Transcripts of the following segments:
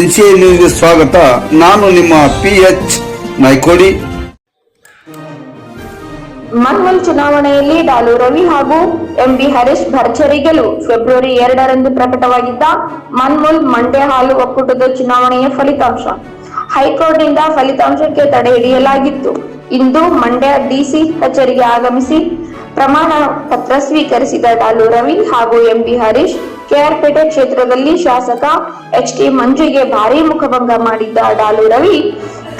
ಎನ್ಸಿಎ ನ್ಯೂಸ್ಗೆ ಸ್ವಾಗತ. ನಾನು ನಿಮ್ಮ ಪಿ ಎಚ್ ಮೈಕೋಡಿ. ಮನ್ವಲ್ ಚುನಾವಣೆಯಲ್ಲಿ ಡಾಲು ರವಿ ಹಾಗೂ ಎಂಬಿ ಹರೀಶ್ ಭರ್ಜರಿ ಗೆಲುವು. ಫೆಬ್ರವರಿ ಎರಡರಂದು ಪ್ರಕಟವಾಗಿದ್ದ ಮನ್ಮುಲ್ ಮಂಡ್ಯ ಹಾಲು ಒಕ್ಕೂಟದ ಚುನಾವಣೆಯ ಫಲಿತಾಂಶ. ಹೈಕೋರ್ಟ್ನಿಂದ ಫಲಿತಾಂಶಕ್ಕೆ ತಡೆ ಹಿಡಿಯಲಾಗಿತ್ತು. ಇಂದು ಮಂಡ್ಯ ಡಿಸಿ ಕಚೇರಿಗೆ ಆಗಮಿಸಿ ಪ್ರಮಾಣ ಪತ್ರ ಸ್ವೀಕರಿಸಿದ ಡಾಲು ರವಿ ಹಾಗೂ ಎಂಬಿ ಹರೀಶ್ ಕೆಆರ್ಪೇಟೆ ಕ್ಷೇತ್ರದಲ್ಲಿ ಶಾಸಕ ಎಚ್ ಟಿ ಮಂಜುಗೆ ಭಾರೀ ಮುಖಭಂಗ ಮಾಡಿದ್ದ ಡಾಲು ರವಿ,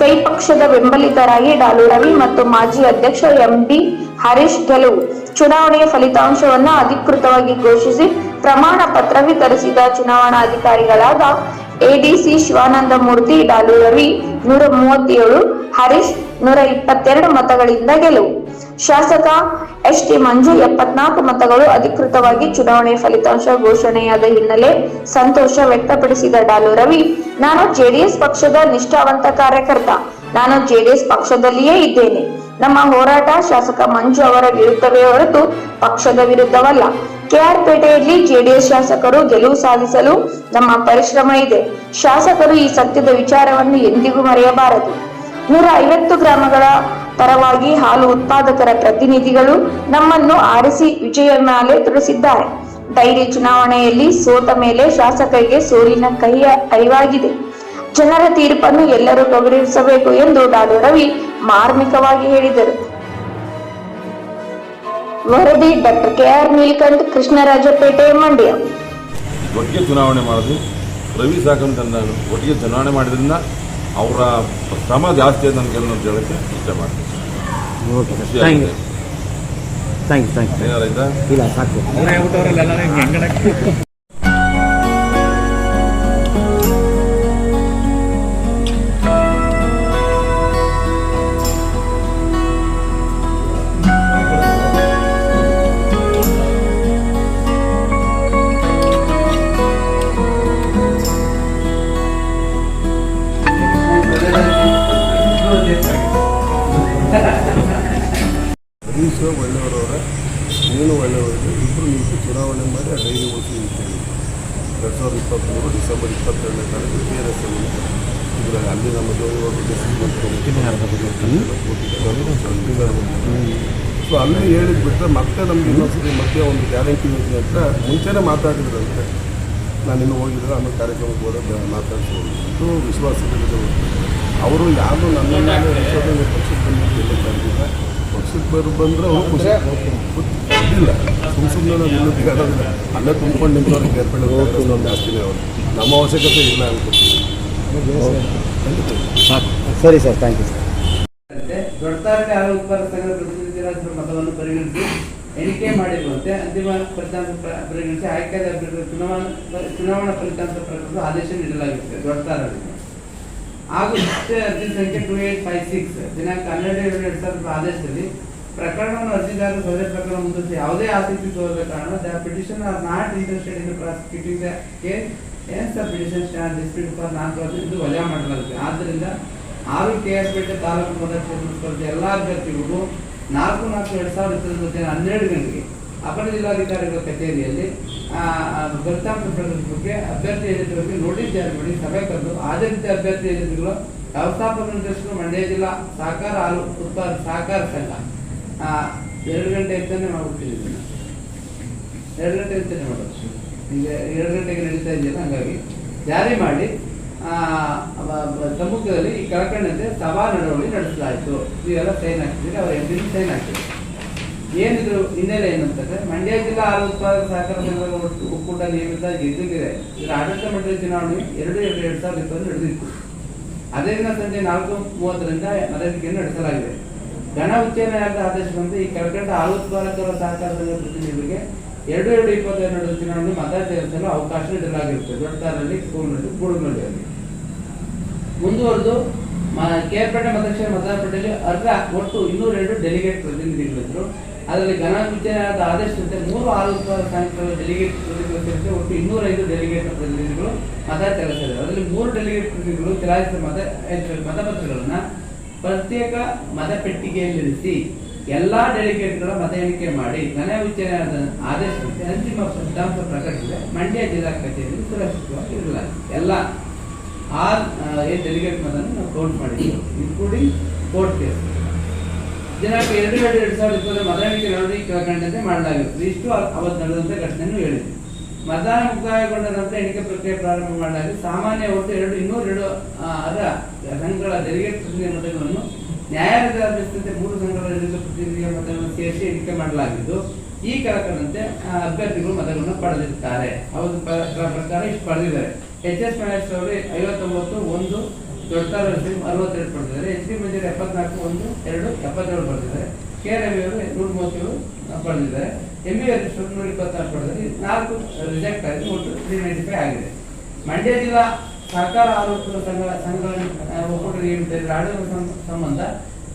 ಕೈ ಪಕ್ಷದ ಬೆಂಬಲಿತರಾಗಿ ಡಾಲು ರವಿ ಮತ್ತು ಮಾಜಿ ಅಧ್ಯಕ್ಷ ಎಂಬಿ ಹರೀಶ್ ಗೆಲುವು. ಚುನಾವಣೆಯ ಫಲಿತಾಂಶವನ್ನ ಅಧಿಕೃತವಾಗಿ ಘೋಷಿಸಿ ಪ್ರಮಾಣ ಪತ್ರ ವಿತರಿಸಿದ ಚುನಾವಣಾಧಿಕಾರಿಗಳಾದ ಎಡಿಸಿ ಶಿವಾನಂದ ಮೂರ್ತಿ ಡಾಲು ರವಿ ನೂರ ಮೂವತ್ತೇಳು, ಹರೀಶ್ ನೂರ ಇಪ್ಪತ್ತೆರಡು ಮತಗಳಿಂದ ಗೆಲುವು. ಶಾಸಕ ಎಚ್ ಟಿ ಮಂಜು ಎಪ್ಪತ್ನಾಲ್ಕು ಮತಗಳು ಅಧಿಕೃತವಾಗಿ ಚುನಾವಣೆ ಫಲಿತಾಂಶ ಘೋಷಣೆಯಾದ ಹಿನ್ನೆಲೆ ಸಂತೋಷ ವ್ಯಕ್ತಪಡಿಸಿದ ಡಾಲು ರವಿ, ನಾನು ಜೆಡಿಎಸ್ ಪಕ್ಷದ ನಿಷ್ಠಾವಂತ ಕಾರ್ಯಕರ್ತ, ನಾನು ಜೆಡಿಎಸ್ ಪಕ್ಷದಲ್ಲಿಯೇ ಇದ್ದೇನೆ. ನಮ್ಮ ಹೋರಾಟ ಶಾಸಕ ಮಂಜು ಅವರ ವಿರುದ್ಧವೇ ಹೊರತು ಪಕ್ಷದ ವಿರುದ್ಧವಲ್ಲ. ಕೆಆರ್ಪೇಟೆಯಲ್ಲಿ ಜೆಡಿಎಸ್ ಶಾಸಕರು ಗೆಲುವು ಸಾಧಿಸಲು ನಮ್ಮ ಪರಿಶ್ರಮ ಇದೆ. ಶಾಸಕರು ಈ ಸತ್ಯದ ವಿಚಾರವನ್ನು ಎಂದಿಗೂ ಮರೆಯಬಾರದು. ನೂರ ಐವತ್ತು ಗ್ರಾಮಗಳ ಪರವಾಗಿ ಹಾಲು ಉತ್ಪಾದಕರ ಪ್ರತಿನಿಧಿಗಳು ನಮ್ಮನ್ನು ಆರಿಸಿ ವಿಜಯ ಮ್ಯಾಲೆ ತಿಳಿಸಿದ್ದಾರೆ ಡೈರಿ ಚುನಾವಣೆಯಲ್ಲಿ ಸೋತ ಮೇಲೆ ಶಾಸಕರಿಗೆ ಸೋಲಿನ ಕಹಿಯ ಅರಿವಾಗಿದೆ. ಜನರ ತೀರ್ಪನ್ನು ಎಲ್ಲರೂ ಗೌರವಿಸಬೇಕು ಎಂದು ಡಾಲು ರವಿ ಮಾರ್ಮಿಕವಾಗಿ ಹೇಳಿದರು. ವರದಿ doctor K R Neelakanth, Krishnarajapete, Mandya. ಒಟ್ಟಿಗೆ ಚುನಾವಣೆ ಮಾಡೋದು, ರವಿ ಸಾಕಂತ ಒಟ್ಟಿಗೆ ಚುನಾವಣೆ ಮಾಡಿದ್ರಿಂದ ಅವರ ಶ್ರಮ ಜಾಸ್ತಿ ಅಂತ ನನಗೆ ಹೇಳಕ್ಕೆ ಇಷ್ಟ ಮಾಡ್ತೀನಿ. ಓಕೆ ಖುಷಿ thank you. Thank you thank you ಇಲ್ಲ ಸಾಕು. ಸೊ ಅಲ್ಲೇ ಹೇಳಿದ್ ಬಿಟ್ಟರೆ ಮತ್ತೆ ನಮ್ಗೆ ಇನ್ನೊಂದ್ಸರಿ ಮತ್ತೆ ಒಂದು ಗ್ಯಾರಂಟಿ ಇದೆ ಅಂತ ಮುಂಚೆನೇ ಮಾತಾಡಿದ್ರಂತೆ. ನಾನು ಇನ್ನು ಹೋಗಿದ್ರೆ ಆಮೇಲೆ ಕಾರ್ಯಕ್ರಮಕ್ಕೆ ಹೋದಾಗ ಮಾತಾಡ್ಸೋದು ಇದು ವಿಶ್ವಾಸದಲ್ಲಿ ಅವರು ಯಾರು ನನ್ನ ಮೇಲೆ ವಿಶ್ವಾಸದ ಪಕ್ಷಕ್ಕೆ ಬಂದಿಲ್ಲ ಕರೆದಿಲ್ಲ ಪಕ್ಷಕ್ಕೆ ಬರು ಬಂದರೆ ಅವರು ಖುಷಿ. ಇಲ್ಲ ಸುಮ್ಮ ಸುಮ್ಮನೆ ನಾವು ಇನ್ನೂ ದಿಗಾಡೋದಿಲ್ಲ ಅಲ್ಲೇ ತುಂಬ್ಕೊಂಡು ನಿಂತವ್ರಿಗೆ ಏರ್ಪಡಿರೋ ಒಂದು ಜಾಸ್ತಿನೇ ಅವರು. ನಮ್ಮ ಅವಶ್ಯಕತೆ ಇಲ್ಲ ಅನ್ಕೋತೀನಿ ಸರಿ ಸರ್ ಥ್ಯಾಂಕ್ ಯು ಸರ್ ಅಂತೆ ದೊಡ್ಡತಾರಕ್ಕೆ ಹಾಲು ಉತ್ಪಾದಕ ಮತವನ್ನು ಪರಿಗಣಿಸಿ, ಎಣಿಕೆ ಮಾಡಿರುವಂತೆ ಅಂತಿಮ ಫಲಿತಾಂಶ ಪ್ರ- ಪರಿಗಣಿಸಿ ಆಯ್ಕೆಯಾದ ಅಭ್ಯರ್ಥಿಗಳ ಚುನಾವಣಾ ಚುನಾವಣಾ ಫಲಿತಾಂಶ ಪ್ರಕಟಿಸಲು ಆದೇಶ ನೀಡಲಾಗಿರುತ್ತದೆ ದೊಡ್ಡತಾರರಿಗೆ ಹಾಗೂ ಅರ್ಜಿ ಸಂಖ್ಯೆ ಟೂ ಏಟ್ ಫೈವ್ ಸಿಕ್ಸ್ ದಿನಾಂಕ ಹನ್ನೆರಡು ಎರಡು ಎರಡ್ ಸಾವಿರದ ಆದೇಶದಲ್ಲಿ ಪ್ರಕರಣವನ್ನು ಅರ್ಜಿದಾರರು ಸದ್ಯ ಪ್ರಕರಣ ಮುಂದಿಸಿ ಯಾವುದೇ ಆಸಕ್ತಿ ತೋರದ ಕಾರಣ the petition are not interested in prosecuting the case hence the petition stand dismissed for non ಇದು ವಜಾ ಮಾಡಲಾಗುತ್ತೆ. ಆದ್ದರಿಂದ ಆರು ಕೆ ಎಸ್ ಪೇಟೆ ತಾಲೂಕು ಕ್ಷೇತ್ರ ಸ್ಪರ್ಧೆ ಎಲ್ಲ ಅಭ್ಯರ್ಥಿಗಳು ನಾಲ್ಕು ನಾಲ್ಕು ಎರಡು ಸಾವಿರದ ಮಧ್ಯಾಹ್ನ ಹನ್ನೆರಡು ಗಂಟೆಗೆ ಅಪರ ಜಿಲ್ಲಾಧಿಕಾರಿಗಳ ಕಚೇರಿಯಲ್ಲಿ ಫಲಿತಾಂಶ ಪ್ರಕಟದ ಬಗ್ಗೆ ಅಭ್ಯರ್ಥಿ ಬಗ್ಗೆ ನೋಟಿಸ್ ಜಾರಿ ಮಾಡಿ ಸಭೆ ಕರೆದು ಆದ್ಯತೆ ಅಭ್ಯರ್ಥಿ ಹೇಳಿದ್ರು ವ್ಯವಸ್ಥಾಪಕ ನಿರ್ದೇಶಕರು, ಮಂಡ್ಯ ಜಿಲ್ಲಾ ಸಹಕಾರ ಹಾಲು ಉತ್ಪಾದ ಸಹಕಾರ ಸಂಘ. ಎರಡು ಗಂಟೆ ಇರ್ತಾನೆ ಮಾಡ್ಬಿಟ್ಟಿದ್ದೀನಿ ಎರಡು ಗಂಟೆ ಇರ್ತಾನೆ ಮಾಡೋದು ಈಗ ಎರಡು ಗಂಟೆಗೆ ನಡೀತಾ ಇದೆಯಲ್ಲ, ಹಂಗಾಗಿ ಜಾರಿ ಮಾಡಿ ಸಮ್ಮುಖದಲ್ಲಿ ಈ ಕೆಳಕಂಡಂತೆ ಸಭಾ ನಡವಳಿ ನಡೆಸಲಾಯಿತು. ಇವೆಲ್ಲ ಸೈನ್ ಆಗ್ತಿದ್ರೆ ಅವ್ರ ಎಂದಿನ ಸೈನ್ ಹಾಕಿದ್ರು. ಏನಿದ್ರು ಹಿನ್ನೆಲೆ ಏನಂತಂದ್ರೆ ಮಂಡ್ಯ ಜಿಲ್ಲಾ ಹಾಲು ಉತ್ಪಾದಕ ಸಹಕಾರ ಸಂಘದ ಒಕ್ಕೂಟ ನಿಯಮಿತ ಗೆದ್ದಿದೆ. ಇದರ ಆಡಳಿತ ಮಂಡಳಿ ಚುನಾವಣೆ ಎರಡು ಎರಡು ಎರಡು ಸಾವಿರದ ಇಪ್ಪತ್ತು ನಡೆದಿತ್ತು. ಅದೇ ದಿನ ಸಂಜೆ ನಾಲ್ಕು ಮೂವತ್ತರಿಂದ ಮತದಾರಿಕೆಯನ್ನು ನಡೆಸಲಾಗಿದೆ. ಗಣ ಉಚ್ಚ ನ್ಯಾಯಾಲಯದ ಆದೇಶ ಬಂದು ಈ ಕೆಳಕಂಡ ಹಾಲು ಉತ್ಪಾದಕರ ಸಹಕಾರ ಸಂಘದ ಪ್ರತಿನಿಧಿಗಳಿಗೆ ಎರಡು ಎರಡು ಇಪ್ಪತ್ತೆರಡು ಚುನಾವಣೆ ಮತ ಚಲಾಯಿಸಲು ಅವಕಾಶ ನೀಡಲಾಗಿರುತ್ತೆ. ದೊಡ್ಡದಾರಲ್ಲಿ, ಸ್ಕೂಲ್ನಲ್ಲಿ ಗೂಡುಮಲ್ಲಿಯಲ್ಲಿ ಮುಂದುವರೆದು ಕೇರ್ಪೇಟೆ ಮತಕ್ಷೇತ್ರ ಮತಪೇಟೆಯಲ್ಲಿ ಅರ್ಧ, ಒಟ್ಟು ಇನ್ನೂರ ಎರಡು ಡೆಲಿಗೇಟ್ ಪ್ರತಿನಿಧಿಗಳಿದ್ರು. ಅದರಲ್ಲಿ ಘನ ಆದೇಶದಂತೆ ಮೂರು ಆರು ಸಂಘಗಳ ಡೆಲಿಗೇಟ್ ಪ್ರತಿನಿಧಿಗಳು ಸೇರಿಸಿ ಒಟ್ಟು ಇನ್ನೂರೈದು ಡೆಲಿಗೇಟ್ ಪ್ರತಿನಿಧಿಗಳು ಮತ ಚಲಾಯಿಸಿದ್ದಾರೆ. ಅದರಲ್ಲಿ ಮೂರು ಡೆಲಿಗೇಟ್ ಪ್ರತಿನಿಧಿಗಳು ಚಲಾಯಿಸಿದ ಮತ ಮತಪತ್ರಗಳನ್ನ ಪ್ರತ್ಯೇಕ ಮತಪೆಟ್ಟಿಗೆಯಲ್ಲಿರಿಸಿ ಎಲ್ಲಾ ಡೆಲಿಗೇಟ್ಗಳ ಮತ ಎಣಿಕೆ ಮಾಡಿ ಘನ ವಿಚಾರದ ಆದೇಶದಂತೆ ಅಂತಿಮ ಸಿದ್ಧಾಂತ ಪ್ರಕಟಿಸಿದೆ ಮಂಡ್ಯ ಜಿಲ್ಲಾ ಕಚೇರಿಯಲ್ಲಿ ಸುರಕ್ಷಿತವಾಗಿ ಇರಲಾಗಿದೆ. ಎಲ್ಲ ಆ ಡೆಲಿಗೇಟ್ ಮತನ್ನು ನಾವು ಕೌಂಟ್ ಮಾಡಿದ್ದೀವಿ ಇನ್ಕ್ಲೂಡಿಂಗ್ ಕೋರ್ಟ್ ಕೇಸ್ ದಿನಾಂಕ ಎರಡು ಎರಡು ಎರಡು ಸಾವಿರದ ಇಪ್ಪತ್ತರ ಮತ ಎಣಿಕೆ ನಡೆದಿ ಕೆಳಕಂಡಂತೆ ಮಾಡಲಾಗಿತ್ತು. ಇಷ್ಟು ಅವತ್ತು ನಡೆದಂತೆ ಘಟನೆಯನ್ನು ಹೇಳಿದೆ ಮತದಾನ ಮುಕ್ತಾಯಗೊಂಡ ನಂತರ ಎಣಿಕೆ ಪ್ರಕ್ರಿಯೆ ಪ್ರಾರಂಭ ಮಾಡಲಾಗಿದೆ. ಸಾಮಾನ್ಯ ಒಟ್ಟು ಎರಡು ಇನ್ನೂರ ಎರಡು ಆ, ಅದರ ಸಂಘಗಳ ಡೆಲಿಗೇಟ್ ಪ್ರತಿನಿಧಿ ಮತಗಳನ್ನು ನ್ಯಾಯಾಲಯದ ಅಭ್ಯರ್ಥಿಯಂತೆ ಮೂರು ಸಂಘಗಳ ಪ್ರತಿನಿಧಿಯ ಮತಗಳನ್ನು ಸೇರಿಸಿ ಎಣಿಕೆ ಮಾಡಲಾಗಿದ್ದು, ಈ ಕೆಳಕಂಡಂತೆ ಅಭ್ಯರ್ಥಿಗಳು ಮತಗಳನ್ನು ಪಡೆದಿರುತ್ತಾರೆ. ಅವರು ಪ್ರ- ಪ್ರ- ಪ್ರಕಾರ ಇಷ್ಟು ಪಡೆದಿದ್ದಾರೆ. ಎಚ್ ಎಸ್ ಮಹೇಶ್ ಅವರು ಐವತ್ತೊಂಬತ್ತು, ಒಂದು ದೊಡ್ಡತಾರ ಅರವತ್ತೆರಡು ಪಡೆದಿದ್ದಾರೆ. ಎಚ್ ಡಿ ಮಂಜೂರಿ ಎಪ್ಪತ್ನಾಲ್ಕು, ಒಂದು, ಎರಡು ಎಪ್ಪತ್ತೇಳು ಪಡೆದಿದ್ದಾರೆ. ಕೆ. ರವಿ ಅವರು ನೂರ ಮೂವತ್ತೇಳು ಪಡೆದಿದ್ದಾರೆ. ಎಂ ಬಿ ಹರೀಶ್ ಅವರು ನೂರ ಇಪ್ಪತ್ತಾರು ಪಡೆದಿದ್ದಾರೆ. ನಾಲ್ಕು ರಿಜೆಕ್ಟ್ ಆಗಿ ಒಟ್ಟು ತ್ರೀ ನೈಂಟಿ ಫೈವ್ ಆಗಿದೆ. ಮಂಡ್ಯ ಜಿಲ್ಲಾ ಸಹಕಾರ ಆರೋಪದ ಸಂಘ ಸಂಘಗಳ ಒಕ್ಕೂಟ ಹೇಳಿದ್ದಾರೆ ಆಡಳಿತ ಸಂಬಂಧ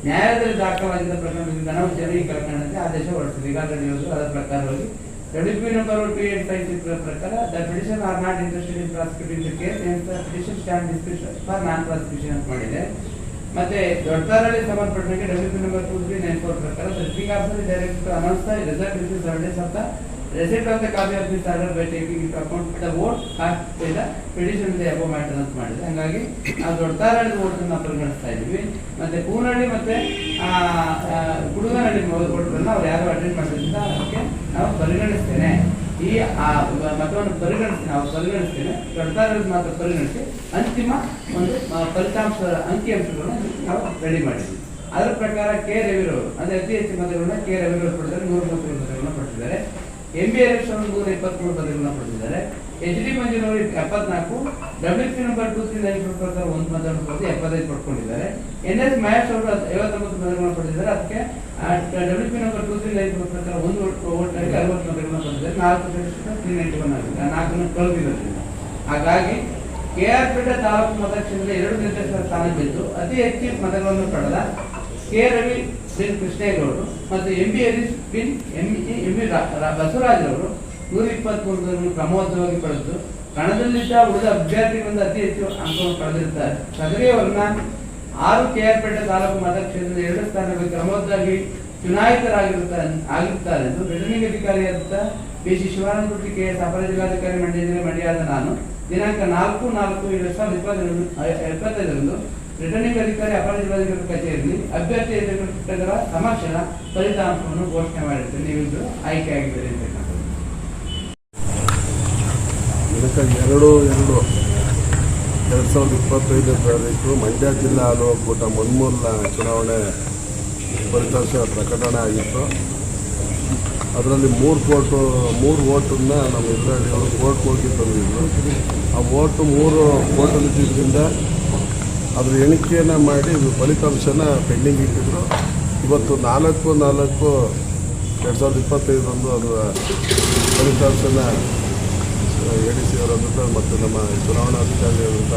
ನ್ಯಾಯಾಲಯದಲ್ಲಿ ದಾಖಲಾಗಿದ್ದ ಪ್ರಕರಣದಲ್ಲಿ ಘನವಿಚಾರಣೆ ಈ ಪ್ರಕರಣಕ್ಕೆ ಆದೇಶ ಹೊರಡಿಸಿದೆ. ಈಗಾಗಲೇ ಹೇಳಿದ್ರು ಅದರ ಪ್ರಕಾರವಾಗಿ WP five six ಪ್ರಕಾರ the petition are not interested in prosecuting the case hence the stand dismissed for non prosecution ಅಂತ ಮಾಡಿದೆ. ಮತ್ತೆ ದೊಡ್ಡದಾರಲ್ಲಿ ಸಂಬಂಧಪಟ್ಟಂಗೆ ತ್ರೀ ನೈನ್ ಫೋರ್ ಪ್ರಕಾರ the speak officer direct announce the result is set aside the receipt the copy of this order by taking it account the vote the petition the above matter ಅಂತ ಮಾಡಿದೆ. ಹಂಗಾಗಿ ನಾವು vote ನಾವು ಪರಿಗಣಿಸ್ತಾ ಇದ್ವಿ. ಮತ್ತೆ ಕೂನಹಳ್ಳಿ ಮತ್ತೆ ಕುಡುಗನಹಳ್ಳಿ ವೋಟ್ಗಳನ್ನ ಅವ್ರು ಯಾರು ಅಟೆಂಡ್ ಮಾಡಿದ್ರಿಂದ ಅದಕ್ಕೆ ನಾವು ಪರಿಗಣಿಸ್ತೇನೆ. ಈ, ಆ ಮತವನ್ನು ಪರಿಗಣಿಸ್ತೇನೆ, ನಾವು ಪರಿಗಣಿಸ್ತೇನೆ. ದೊಡ್ಡದಾರಲ್ಲಿ ಮಾತ್ರ ಪರಿಗಣಿಸಿ, ಅಂತಿಮ ಒಂದು ಫಲಿತಾಂಶ ಅಂಕಿಅಂಶಗಳನ್ನ ನಾವು ರೆಡಿ ಮಾಡಿದ್ವಿ. ಅದರ ಪ್ರಕಾರ ಕೆ ರವಿರವರು, ಅಂದ್ರೆ ಅತಿ ಹೆಚ್ಚು ಮತಗಳನ್ನ ಕೆ ರವಿರವರು ಕೊಡ್ತಾರೆ, ನೂರು ಪಡೆದಿದ್ದಾರೆ ಎಂ ಬಿ ಎಲೆಕ್ಷನ್ ನೂರ ಇಪ್ಪತ್ಮೂರು ಮತಗಳನ್ನ ಪಡೆದಿದ್ದಾರೆ ಎಚ್ ಡಿ ಮಂಜುನವರು ಎಪ್ಪತ್ನಾಲ್ಕು W P number two three nine four ಪ್ರಕಾರ ಒಂದು ಮತಗಳನ್ನು ಪಡೆದು ಎಪ್ಪತ್ತೈದು ಪಡ್ಕೊಂಡಿದ್ದಾರೆ ಎನ್ ಎಸ್ ಮಹೇಶ್ ಅವರು ಐವತ್ತೊಂಬತ್ತು ಮತಗಳನ್ನ ಪಡೆದಿದ್ದಾರೆ ಅದಕ್ಕೆ W P number two three nine four ಪ್ರಕಾರ ಒಂದು ಓಟ್ ಆಗಿ ಅರವತ್ತು ಮತಗಳನ್ನ ಪಡೆದಿದ್ದಾರೆ ನಾಲ್ಕು ತ್ರೀ ನೈಂಟಿ ಒನ್ ಆಗಿದೆ ನಾಲ್ಕನ್ನು ಕಳೆದಿರೋದ್ರಿಂದ ಹಾಗಾಗಿ ಕೆ ಆರ್ ಪೇಟೆ ತಾಲೂಕು ಮತಕ್ಷೇತ್ರದ ಎರಡು ನಿರ್ದೇಶಕರ ಸ್ಥಾನ ಬಿದ್ದು ಅತಿ ಹೆಚ್ಚು ಮತಗಳನ್ನು ಪಡೆದ ಕೆ ರವಿ ಕೃಷ್ಣೇಗೌಡರು ಮತ್ತು ಎಂ ಬಿ ಹರೀಶ್ ಬಿನ್ ಎಂ ಎಂ ಬಿ ಬಸವರಾಜ್ ಅವರು ನೂರ ಇಪ್ಪತ್ಮೂರನ್ನು ಕ್ರಮಬದ್ಧವಾಗಿ ಪಡೆದು ಕಣದಲ್ಲಿದ್ದ ಉಳಿದ ಅಭ್ಯರ್ಥಿಗಳಿಂದ ಅತಿ ಹೆಚ್ಚು ಅಂಕವನ್ನು ಪಡೆದಿರುತ್ತಾರೆ. ಸದರಿ ಅವರನ್ನ ಆರು ಕೆ ಆರ್ ಪೇಟೆ ತಾಲೂಕು ಮತಕ್ಷೇತ್ರದ ಎರಡು ಸ್ಥಾನಗಳಿಗೆ ಕ್ರಮವಾಗಿ ಚುನಾಯಿತರಾಗಿರುತ್ತಾರೆ ಆಗಿರುತ್ತಾರೆ ಎಂದು returning ಅಧಿಕಾರಿಯಾದ P C Shivanandaputti K S ಅಪರ ಜಿಲ್ಲಾಧಿಕಾರಿ ಮಂಡ್ಯ ಜಿಲ್ಲೆ ಮಂಡ್ಯದ ನಾನು ದಿನಾಂಕ ನಾಲ್ಕು ನಾಲ್ಕು ಎರಡು ಸಾವಿರದ ಇಪ್ಪತ್ತೆರಡು ಎಪ್ಪತ್ತೈದರಂದು ರಿಟರ್ನಿಂಗ್ ಅಧಿಕಾರಿ ಅಪರ ಜಿಲ್ಲಾಧಿಕಾರಿ ಕಚೇರಿಯಲ್ಲಿ ಅಭ್ಯರ್ಥಿ ಎದುರುಗಳ ಸಮಕ್ಷಣ ಫಲಿತಾಂಶವನ್ನು ಘೋಷಣೆ ಮಾಡಿರ್ತೇನೆ ನೀವಿಬ್ಬರು ಆಯ್ಕೆ ಆಗಿದ್ದೀರಿ ಎರಡು ಎರಡು. ಎರಡು ಸಾವಿರದ ಇಪ್ಪತ್ತೈದು ತಾರೀಕು ಮಂಡ್ಯ ಜಿಲ್ಲಾ ಹಾಲು ಮುನ್ಮೂಲ ಚುನಾವಣೆ ಫಲಿತಾಂಶ ಪ್ರಕಟಣೆ ಆಗಿತ್ತು. ಅದರಲ್ಲಿ ಮೂರು ಕೋಟು, ಮೂರು ಓಟನ್ನ ನಮ್ಮ ಎದುರಾಳಿಗಳು ಕೋರ್ಟ್ ಹೋಗಿ ತಂದಿದ್ರು. ಆ ಓಟು ಮೂರು ಕೋರ್ಟಲ್ಲಿ ಇದ್ದಿದ್ದರಿಂದ ಅದ್ರ ಎಣಿಕೆಯನ್ನು ಮಾಡಿ ಫಲಿತಾಂಶನ ಪೆಂಡಿಂಗ್ ಇಟ್ಟಿದ್ರು. ಇವತ್ತು ನಾಲ್ಕು ನಾಲ್ಕು ಎರಡು ಸಾವಿರದ ಇಪ್ಪತ್ತೈದರಂದು ಅದರ ಫಲಿತಾಂಶನ ಎ ಡಿ ಸಿ ಅವರಾದಂಥ ಮತ್ತು ನಮ್ಮ ಚುನಾವಣಾಧಿಕಾರಿಯಾದಂಥ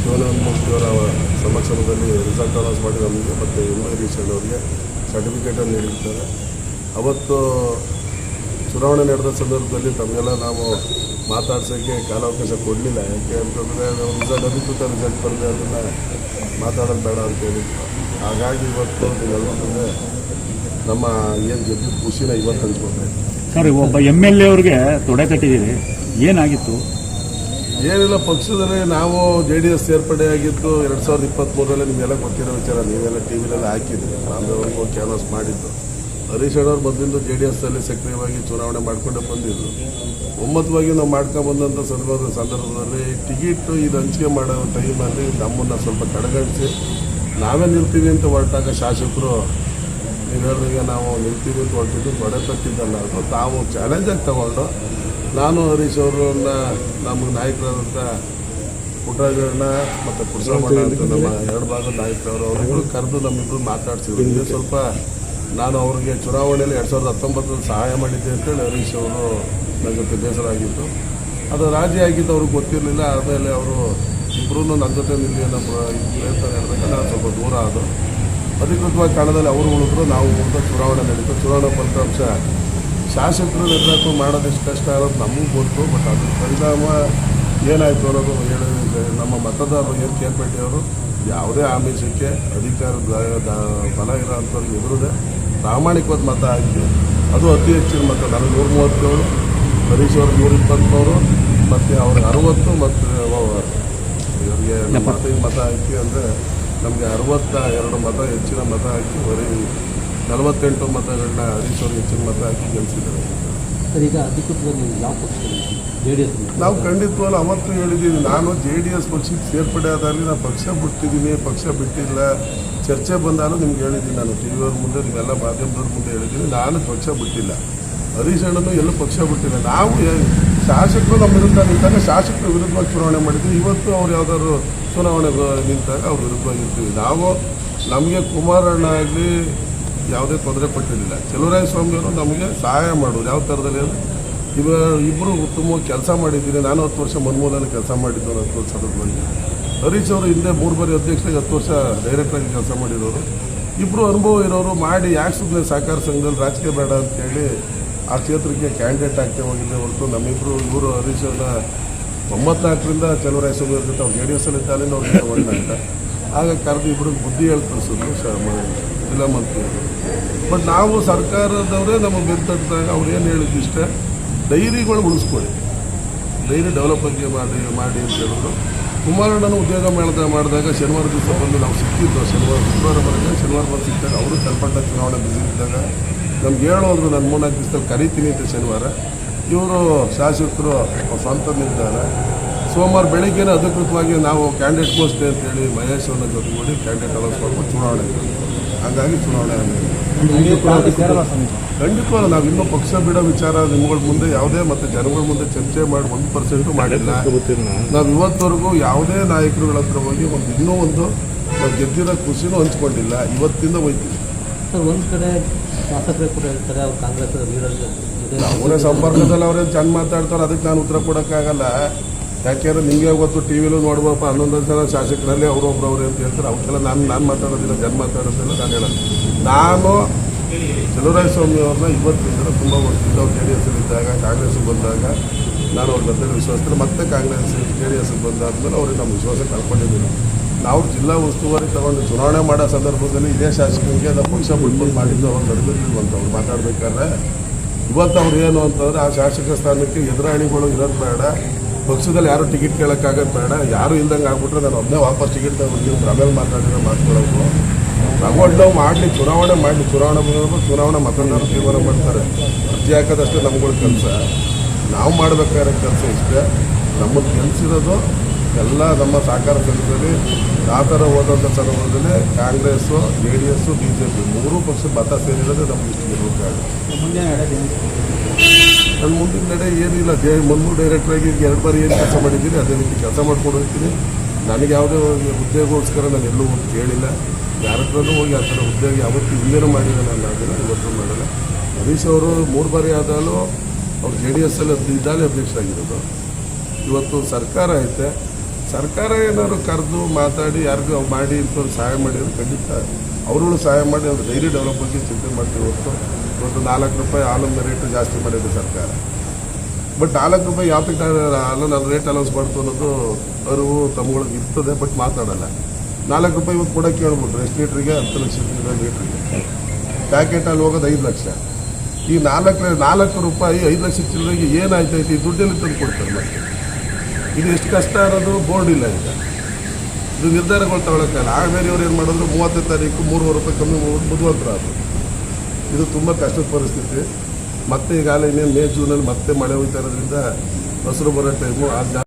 ಶಿವನಮೂರ್ತಿಯವರ ಸಮಕ್ಷಮದಲ್ಲಿ ರಿಸಲ್ಟ್ ಅನೌನ್ಸ್ ಮಾಡಿ ನಮಗೆ, ಮತ್ತು ಎಂ ಎ ಅವರಿಗೆ ಸರ್ಟಿಫಿಕೇಟನ್ನು ನೀಡಿರ್ತಾರೆ ಅವತ್ತು ಚುನಾವಣೆ ನಡೆದ ಸಂದರ್ಭದಲ್ಲಿ ತಮಗೆಲ್ಲ ನಾವು ಮಾತಾಡ್ಸೋಕ್ಕೆ ಕಾಲಾವಕಾಶ ಕೊಡಲಿಲ್ಲ. ಯಾಕೆ ಅಂತಂದರೆ ರಿಸಲ್ಟ್ ಅಧಿಕೃತ ರಿಸಲ್ಟ್ ಬರಲಿ ಅದನ್ನು ಮಾತಾಡೋದು ಬೇಡ ಅಂತ ಹೇಳಿದ್ರು ಹಾಗಾಗಿ ಇವತ್ತು ನೀವೆಲ್ಲರ ನಮ್ಮ ಏನು ಜೊತೆ ಖುಷಿನ ಇವತ್ತು ಹಂಚ್ಕೊಂಡ್ರೆ. ಸರ್ ಒಬ್ಬ ಎಂ ಎಲ್ ಎ ಅವ್ರಿಗೆ ತೊಡೆ ತಟ್ಟಿದ್ದೀರಿ ಏನಾಗಿತ್ತು? ಏನಿಲ್ಲ ಪಕ್ಷದಲ್ಲಿ ನಾವು ಜೆ ಡಿ ಎಸ್ ಸೇರ್ಪಡೆಯಾಗಿದ್ದು ಎರಡು ಸಾವಿರದ ಇಪ್ಪತ್ತ್ಮೂರರಲ್ಲಿ ನಿಮಗೆಲ್ಲ ಗೊತ್ತಿರೋ ವಿಚಾರ ನೀವೆಲ್ಲ ಟಿ ವಿಲೆಲ್ಲ ಹಾಕಿದ್ರಿ. ಹೋಗಿ ಕ್ಯಾನ್ವಾಸ್ ಮಾಡಿದ್ದು. ಹರೀಶ್ ಅಣ್ಣವ್ರು ಮೊದಲಿಂದ ಜೆ ಡಿ ಎಸ್ಸಲ್ಲಿ ಸಕ್ರಿಯವಾಗಿ ಚುನಾವಣೆ ಮಾಡ್ಕೊಂಡೇ ಬಂದಿದ್ದರು ಒಮ್ಮತವಾಗಿ ನಾವು ಮಾಡ್ಕೊಂಬಂದಂಥ ಸಂದರ್ಭದ ಸಂದರ್ಭದಲ್ಲಿ ಟಿಕೆಟ್ ಇದು ಹಂಚಿಕೆ ಮಾಡೋ ಟೈಮಲ್ಲಿ ನಮ್ಮನ್ನು ಸ್ವಲ್ಪ ಕಡೆಗಣಿಸಿ, ನಾವೇ ನಿಲ್ತೀವಿ ಅಂತ ಹೊರಟಾಗ ಶಾಸಕರು ನೀವು ನಾವು ನಿಲ್ತೀವಿ ಅಂತ ಹೊರಟಿದ್ದು ತೊಡೆ ತಟ್ಟಿದ್ದಲ್ಲ ಅದು ತಾವು ಚಾಲೆಂಜಾಗಿ ತಗೊಂಡು ನಾನು ಹರೀಶ್ ಅವರನ್ನ ನಮ್ಮ ನಾಯಕರಾದಂಥ ಪುಟ್ಟರಾಜಣ್ಣ ಮತ್ತು ಪುರುಷ ಅಂತ ನಮ್ಮ ಎರಡು ಭಾಗದ ನಾಯಕರವರು ಅವರಿಗೂ ಕರೆದು ನಮ್ಮಿಬ್ಬರು ಮಾತಾಡ್ಸಿದ್ರು. ಸ್ವಲ್ಪ ನಾನು ಅವ್ರಿಗೆ ಚುನಾವಣೆಯಲ್ಲಿ ಎರಡು ಸಾವಿರದ ಹತ್ತೊಂಬತ್ತರಲ್ಲಿ ಸಹಾಯ ಮಾಡಿದ್ದೆ ಅಂತೇಳಿ ಹರೀಶ್ ಅವರು ನನ್ನ ಜೊತೆ ಬೇಸರ ಆಗಿತ್ತು ಅದು ರಾಜಿ ಆಗಿದ್ದು ಅವ್ರಿಗೆ ಗೊತ್ತಿರಲಿಲ್ಲ, ಆಮೇಲೆ ಅವರು ಇಬ್ಬರೂ ನನ್ನ ಜೊತೆ ನಿಲ್ಲಿ ನಮ್ಮ ಪ್ರಯತ್ನ ನಡೆದಾಗ ನಾನು ಸ್ವಲ್ಪ ದೂರ ಆದರು ಅಧಿಕೃತವಾಗಿ ಕಾಲದಲ್ಲಿ ಅವರು ಉಳಿದ್ರು, ನಾವು ಉಳಿದ ಚುನಾವಣೆ ನಡೀತು. ಚುನಾವಣಾ ಫಲಿತಾಂಶ ಶಾಸಕರು ನಿರ್ಣಯ ಮಾಡೋದಷ್ಟು ಕಷ್ಟ ಇರೋದು ನಮಗೂ ಗೊತ್ತು, ಬಟ್ ಅದ್ರ ಪರಿಣಾಮ ಏನಾಯಿತು ಅನ್ನೋದು ಹೇಳಿದ್ರೆ ನಮ್ಮ ಮತದಾರರು ಏನು ಅವರು ಯಾವುದೇ ಆಮಿಷಕ್ಕೆ ಅಧಿಕಾರ ಬಲ ಇರೋ ಅಂಥವ್ರಿಗೆ ಎದುರುದೆ ಪ್ರಾಮಾಣಿಕವಾದ ಮತ ಹಾಕಿ ಅದು ಅತಿ ಹೆಚ್ಚಿನ ಮತ ನನಗೆ ನೂರ ಮೂವತ್ತೇಳು ಹರೀಶ್ ಅವ್ರಿಗೆ ನೂರ ಇಪ್ಪತ್ತ್ಮೂರು ಮತ್ತು ಅವ್ರಿಗೆ ಅರುವತ್ತು ಮತ್ತು ಇವರಿಗೆ ಮತಿಗೆ ಮತ ಹಾಕಿ ಅಂದರೆ ನಮಗೆ ಅರವತ್ತ ಎರಡು ಮತ ಹೆಚ್ಚಿನ ಮತ ಹಾಕಿ ಬರೀ ನಲವತ್ತೆಂಟು ಮತಗಳನ್ನ ಹರೀಶ್ ಅವ್ರಿಗೆ ಹೆಚ್ಚಿನ ಮತ ಹಾಕಿ ಗೆಲ್ಲಿಸಿದ್ದಾರೆ ಈಗ ಅಧಿಕೃತವಾಗಿ ಯಾವ ಪಕ್ಷದಲ್ಲಿ ಜೆ ಡಿ ಎಸ್ ನಾವು ಖಂಡಿತವಾಗ್ಲೂ ಅವತ್ತು ಹೇಳಿದ್ದೀವಿ ನಾನು ಜೆ ಡಿ ಎಸ್ ಪಕ್ಷಕ್ಕೆ ಸೇರ್ಪಡೆ ಆದಾಗಲಿ ನಾನು ಪಕ್ಷ ಬಿಟ್ಟಿದ್ದೀನಿ, ಪಕ್ಷ ಬಿಟ್ಟಿಲ್ಲ. ಚರ್ಚೆ ಬಂದಾಗಲೂ ನಿಮ್ಗೆ ಹೇಳಿದ್ದೀನಿ, ನಾನು ಟಿ ವಿಯವ್ರ ಮುಂದೆ, ನೀವೆಲ್ಲ ಮಾಧ್ಯಮದವ್ರ ಮುಂದೆ ಹೇಳಿದ್ದೀನಿ, ನಾನು ಪಕ್ಷ ಬಿಟ್ಟಿಲ್ಲ. ಹರೀಶ್ ಅಣ್ಣನು ಎಲ್ಲೂ ಪಕ್ಷ ಬಿಟ್ಟಿಲ್ಲ. ನಾವು ಶಾಸಕರು ನಮ್ಮ ವಿರುದ್ಧ ನಿಂತಾಗ, ಶಾಸಕರ ವಿರುದ್ಧವಾಗಿ ಚುನಾವಣೆ ಮಾಡಿದ್ವಿ. ಇವತ್ತು ಅವ್ರು ಯಾವ್ದಾದ್ರು ಚುನಾವಣೆ ನಿಂತಾಗ ಅವ್ರ ವಿರುದ್ಧವಾಗಿರ್ತೀವಿ ನಾವು ನಮಗೆ ಕುಮಾರಣ್ಣ ಆಗಲಿ ಯಾವುದೇ ತೊಂದರೆ ಪಟ್ಟಿರಲಿಲ್ಲ ಚಲುವರಾಯ ಸ್ವಾಮಿಯವರು ನಮಗೆ ಸಹಾಯ ಮಾಡೋರು ಯಾವ ಥರದಲ್ಲಿ ಅಂದರೆ, ಇವ ಇಬ್ಬರು ಉತ್ತಮವಾಗಿ ಕೆಲಸ ಮಾಡಿದ್ದೀನಿ ನಾನು ಹತ್ತು ವರ್ಷ ಮನ್ಮೋಹನ ಕೆಲಸ ಮಾಡಿದ್ದವರು ಹತ್ತು ವರ್ಷ ಸತತವಾಗಿ ಹರೀಶ್ ಅವರು ಹಿಂದೆ ಮೂರು ಬಾರಿ ಅಧ್ಯಕ್ಷರಾಗಿ ಹತ್ತು ವರ್ಷ ಡೈರೆಕ್ಟ್ರಾಗಿ ಕೆಲಸ ಮಾಡಿರೋರು. ಇಬ್ಬರು ಅನುಭವ ಇರೋರು, ಮಾಡಿ ಯಾಕೆ ಸುಮ್ಮನೆ ಸಹಕಾರ ಸಂಘದಲ್ಲಿ ರಾಜಕೀಯ ಬೇಡ ಅಂತೇಳಿ ಆ ಕ್ಷೇತ್ರಕ್ಕೆ ಕ್ಯಾಂಡಿಡೇಟ್ ಆಗ್ತೇವೆ ಹೋಗಿದ್ದೆ ಹೊರತು ನಮ್ಮಿಬ್ಬರು ಇವರು ಹರೀಶ್ ಅವರ ಒಂಬತ್ನಾಲ್ಕರಿಂದ ಚಲುವರಾಯ ಸ್ವಾಮಿ ಅವ್ರ ಜೊತೆ ಅವ್ರು ಜೆ ಡಿ ಎಸ್ ಅಲ್ಲಿ ಇದ್ದಾಗಲೇ ಅವ್ರಿಗೆ ಒಳ್ಳೆ ಆಗ ಕರೆದು ಇಬ್ಬರಿಗೆ ಬುದ್ಧಿ ಹೇಳಿ ಕಳಿಸಿದ್ರು ಶ ಮ- ಜಿಲ್ಲಾ ಬಟ್ ನಾವು ಸರ್ಕಾರದವರೇ ನಮಗೆ ಬೆಂತಟ್ಟಾಗ ಅವ್ರು ಏನು ಹೇಳಿದ್ದು ಇಷ್ಟ, ಡೈರಿಗಳು ಉಳಿಸ್ಕೊಳ್ಳಿ. ಡೈರಿ ಡೆವಲಪ್ ಬಗ್ಗೆ ಮಾಡಿ ಮಾಡಿ ಅಂತ ಹೇಳಿದ್ರು. ಕುಮಾರಣ್ಣನ ಉದ್ಯೋಗ ಮೇಳದ ಮಾಡಿದಾಗ ಶನಿವಾರ ದಿವಸ ಬಂದು ನಾವು ಸಿಕ್ಕಿದ್ದು ಶನಿವಾರ ಶುಕ್ರವಾರ ಬರೋದು ಶನಿವಾರ ಬಂದು ಸಿಕ್ಕಾಗ ಅವರು ಚಲ್ಪಟ್ಟ ಚುನಾವಣೆ ಬಿಸಿ ಇದ್ದಾಗ ನಮ್ಗೆ ಹೇಳೋದ್ರು ನಾನು ಮೂರ್ನಾಲ್ಕು ದಿವಸದಲ್ಲಿ ಕರಿತೀನಿ ಅಂತ ಶನಿವಾರ. ಇವರು ಶಾಸಕರು ಸ್ವಂತ ನಿಲ್ದಾರೆ ಸೋಮವಾರ ಬೆಳಿಗ್ಗೆನೇ ಅಧಿಕೃತವಾಗಿ ನಾವು ಕ್ಯಾಂಡಿಡೇಟ್ ಘೋಷಣೆ ಅಂತೇಳಿ ಮಹೇಶ್ ಜೊತೆ ಮಾಡಿ ಕ್ಯಾಂಡಿಡೇಟ್ ಅಲೌನ್ಸ್ ಮಾಡ್ಕೊಂಡು ಚುನಾವಣೆ. ಹಾಗಾಗಿ ಚುನಾವಣೆ ಖಂಡಿತವಾಗ ನಾವು ಇನ್ನೂ ಪಕ್ಷ ಬಿಡೋ ವಿಚಾರ ನಿಮ್ಗಳ ಮುಂದೆ ಯಾವುದೇ ಮತ್ತೆ ಜನಗಳ ಮುಂದೆ ಚರ್ಚೆ ಮಾಡಿ ಒಂದು ಪರ್ಸೆಂಟು ಮಾಡಿಲ್ಲ. ನಾವು ಇವತ್ತವರೆಗೂ ಯಾವುದೇ ನಾಯಕರುಗಳ ಹತ್ರ ಹೋಗಿ ಒಂದು ಇನ್ನೂ ಒಂದು ನಾವು ಗೆದ್ದಿರೋ ಖುಷಿನೂ ಹಂಚ್ಕೊಂಡಿಲ್ಲ. ಇವತ್ತಿಂದ ಹೋಯ್ತೀವಿ ಸರ್ ಒಂದು ಕಡೆ ಶಾಸಕರೇ ಕೂಡ ಹೇಳ್ತಾರೆ ಅವ್ರು ಕಾಂಗ್ರೆಸ್ ಅವರ ಸಂಪರ್ಕದಲ್ಲಿ ಅವರೇ ಚೆಂದ ಮಾತಾಡ್ತಾರೆ ಅದಕ್ಕೆ ನಾನು ಉತ್ತರ ಕೊಡೋಕ್ಕಾಗಲ್ಲ. ಯಾಕೆಂದ್ರೆ ನಿಮಗೆ ಗೊತ್ತು ಟಿ ವಿಲೂ ನೋಡ್ಬೋಪ್ಪ ಹನ್ನೊಂದು ಜನ ಶಾಸಕರಲ್ಲಿ ಅವರೊಬ್ರು ಅವ್ರು ಅಂತ ಹೇಳ್ತಾರೆ. ಅವಕ್ಕೆಲ್ಲ ನಾನು ನಾನು ಮಾತಾಡೋದಿಲ್ಲ, ಜನ ಮಾತಾಡೋದಿಲ್ಲ, ನಾನು ಹೇಳೋದು. ನಾನು ಚಲುವರಾಯ ಸ್ವಾಮಿ ಅವ್ರನ್ನ ಇವತ್ತಿಂದ ತುಂಬ ವರ್ಷದಿಂದ ಅವ್ರು ಜೆ ಡಿ ಎಸ್ ಇದ್ದಾಗ, ಕಾಂಗ್ರೆಸ್ಗೆ ಬಂದಾಗ ನಾನು ಅವ್ರ ಜೊತೆ ವಿಶ್ವಾಸದಲ್ಲಿ ಮತ್ತೆ ಕಾಂಗ್ರೆಸ್ ಜೆ ಡಿ ಎಸ್ಗೆ ಬಂದಾದ್ಮೇಲೆ ಅವ್ರಿಗೆ ನಮ್ಮ ವಿಶ್ವಾಸ ಕಳ್ಕೊಂಡಿದ್ದೀನಿ ನಾವು ಜಿಲ್ಲಾ ಉಸ್ತುವಾರಿ ತಗೊಂಡು ಚುನಾವಣೆ ಮಾಡೋ ಸಂದರ್ಭದಲ್ಲಿ ಇದೇ ಶಾಸಕರಿಗೆ ಅದು ಪಕ್ಷ ಬಿಟ್ಕೊಂಡು ಮಾಡಿದ್ದು ಅವ್ರು ನಡೆದಿದ್ದು ಅಂತ ಅವ್ರು ಮಾತಾಡ್ಬೇಕಾದ್ರೆ ಇವತ್ತು ಅವ್ರು ಏನು ಅಂತಂದ್ರೆ ಆ ಶಾಸಕ ಸ್ಥಾನಕ್ಕೆ ಎದುರಾಳಿಗಳು ಇರೋದು ಬೇಡ. ಪಕ್ಷದಲ್ಲಿ ಯಾರು ಟಿಕೆಟ್ ಕೇಳೋಕ್ಕಾಗೋದು ಬೇಡ. ಯಾರು ಇಲ್ದಂಗೆ ಆಗ್ಬಿಟ್ರೆ ನಾನು ಒಬ್ಬನೇ ವಾಪಸ್ ಟಿಕೆಟ್ ತಗೊಂಡು ಆಮೇಲೆ ಮಾತಾಡಿದ್ರೆ ಮಾತುಗಳು ತಗೊಂಡು ಮಾಡಲಿ, ಚುನಾವಣೆ ಮಾಡಲಿ, ಚುನಾವಣೆ ಬಂದ್ರೆ ಚುನಾವಣೆ ಮತದಾರರು ತೀರ್ಮಾನ ಮಾಡ್ತಾರೆ. ಅರ್ಜಿ ಹಾಕೋದಷ್ಟೇ ನಮ್ಗಳ ಕೆಲಸ. ನಾವು ಮಾಡಬೇಕಾಗಿರೋ ಕೆಲಸ ಇಷ್ಟೇ. ನಮ್ಮ ಕೆಲಸಿರೋದು ಎಲ್ಲ ನಮ್ಮ ಸಹಕಾರ ಸಂಘದಲ್ಲಿ ಆ ಥರ ಹೋದಂಥ ಸಂದರ್ಭದಲ್ಲಿ Congress J D S B J P ಮೂರೂ ಪಕ್ಷ ಮತ ಸೇರಿರೋದೇ ನಮ್ಗೆ ಇಷ್ಟು ಗೆಲ್ಲಬೇಕಾಗುತ್ತೆ ನನ್ನ ಮುಂದಿನ ನಡೆ ಏನಿಲ್ಲ ಜೆ ಮೊದಲು ಡೈರೆಕ್ಟ್ರಾಗಿ ಎರಡು ಬಾರಿ ಏನು ಕೆಲಸ ಮಾಡಿದ್ದೀನಿ, ಅದೇ ರೀತಿ ಕೆಲಸ ಮಾಡ್ಕೊಂಡು ಹೋಗ್ತೀನಿ ನನಗೆ ಯಾವುದೇ ಉದ್ಯೋಗಗೋಸ್ಕರ ನಾನು ಎಲ್ಲೂ ಹೋಗಿ ಕೇಳಿಲ್ಲ. ಯಾರ ಹೋಗಿ ಆ ಥರ ಉದ್ಯೋಗ ಯಾವತ್ತೂ ಹಿಂದೇನೂ ಮಾಡಿಲ್ಲ ನಾನು ಅದನ್ನು ಇವತ್ತು ಮಾಡಲ್ಲ. ಹರೀಶ್ ಅವರು ಮೂರು ಬಾರಿ ಆದಾಗಲೂ ಅವ್ರು ಜೆ ಡಿ ಎಸ್ ಅಲ್ಲಿ ಇದ್ದಾಗಲೇ ಅಧ್ಯಕ್ಷರಾಗಿರೋದು ಇವತ್ತು ಸರ್ಕಾರ ಐತೆ. ಸರ್ಕಾರ ಏನಾದ್ರು ಕರೆದು ಮಾತಾಡಿ, ಯಾರಿಗೂ ಮಾಡಿ, ಇಂಥವ್ರು ಸಹಾಯ ಮಾಡಿದ್ರು ಖಂಡಿತ ಅವರುಗಳು ಸಹಾಯ ಮಾಡಿ ಅವ್ರ ಡೆವಲಪ್ ಬಗ್ಗೆ ಚಿಂತೆ ಮಾಡ್ತೀವಿ ಹೊರತು ಇವತ್ತು ನಾಲ್ಕು ರೂಪಾಯಿ ಹಾಲನ್ನ ರೇಟು ಜಾಸ್ತಿ ಮಾಡಿದೆ ಸರ್ಕಾರ. ಬಟ್ ನಾಲ್ಕು ರೂಪಾಯಿ ಯಾತಕ್ಕೆ ನಾನು ರೇಟ್ ಅಲೌನ್ಸ್ ಮಾಡ್ತು ಅನ್ನೋದು ಅರಿವು ತಮ್ಮಗಳಿಗೆ ಇರ್ತದೆ, ಬಟ್ ಮಾತಾಡಲ್ಲ. ನಾಲ್ಕು ರೂಪಾಯಿ ಇವತ್ತು ಕೊಡೋಕೆ ಹೇಳ್ಬಿಟ್ರು ಎಷ್ಟು ಲೀಟ್ರಿಗೆ? ಹತ್ತು ಲಕ್ಷ ಲೀಟ್ರಿಗೆ ಪ್ಯಾಕೆಟ್ ಅಲ್ಲಿ ಹೋಗೋದು ಐದು ಲಕ್ಷ. ಈ ನಾಲ್ಕು ನಾಲ್ಕು ರೂಪಾಯಿ ಐದು ಲಕ್ಷ ಚಿಲ್ಲರೆಗೆ ಏನಾಯ್ತೈತಿ ಈ ದುಡ್ಡಲ್ಲಿ ತಂದು ಕೊಡ್ತಾರೆ ಇದು ಎಷ್ಟು ಕಷ್ಟ ಅನ್ನೋದು ಬೋರ್ಡ್ ಇಲ್ಲ ಈಗ. ಇದು ನಿರ್ಧಾರಗಳು ತಗೊಳಕ್ಕಲ್ಲ ಆ ಬೇರೆಯವ್ರು ಏನು ಮಾಡಿದ್ರು? ಮೂವತ್ತನೇ ತಾರೀಕು ಮೂರುವರೆ ರೂಪಾಯಿ ಕಮ್ಮಿ ಬುಧವಾರ ಆದರು. ಇದು ತುಂಬ ಕಷ್ಟದ ಪರಿಸ್ಥಿತಿ. ಮತ್ತೆ ಈಗಾಗಲೇ ಇನ್ನೇನು ಮೇ, ಜೂನಲ್ಲಿ ಮತ್ತೆ ಮಳೆ ಹೋಗ್ತಾ ಇರೋದ್ರಿಂದ ಹಸಿರು ಬರೋ ಟೈಮು ಆ